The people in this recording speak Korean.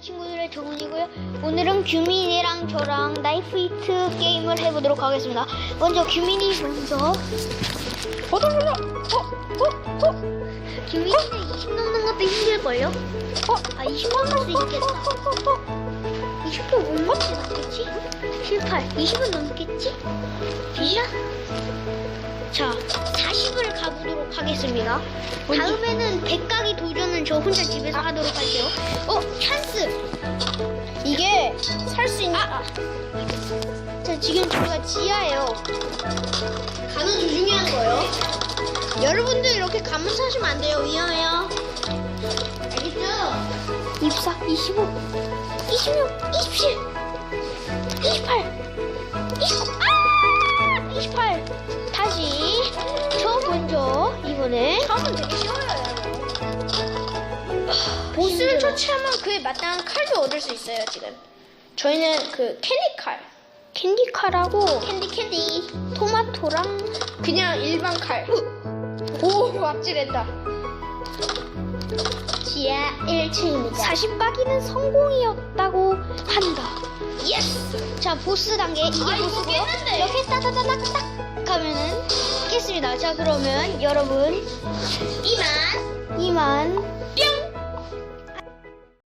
친구들의 정훈이고요. 오늘은 규민이랑 저랑 나이프 히트 게임을 해보도록 하겠습니다. 먼저 규민이 먼저 보들보들 어? 어? 규민이는 20 넘는 것도 힘들걸요? 어? 아 20 넘을 수 있겠다. 20도 못 넘지 않겠지? 18, 20은 넘겠지? 비자? 자, 40을 가보도록 하겠습니다. 다음에는 100가기 도전은 저 혼자 집에서 하도록 할게요. 어, 찬스! 이게 살 수 있는 아, 자, 지금 저희가 지하예요. 가는 하는 거예요. 여러분들 이렇게 가면 사시면 안 돼요 위험해요 알겠죠? 24, 25, 26, 27, 이번에. 처음은 되게 쉬워요 보스를 처치하면 그에 마땅한 칼도 얻을 수 있어요 지금 저희는 그 캔디 칼 캔디카라고 캔디 캔디 토마토랑 그냥 일반 칼 오, 앞질했다. 지하 1층입니다. 40가기는 성공이었다고 한다. 예스! 자, 보스 단계. 이게 아, 이거 보스고. 깼는데. 이렇게 따다다닥딱 하면은 깼습니다. 자, 그러면 여러분. 이만 이만 뿅!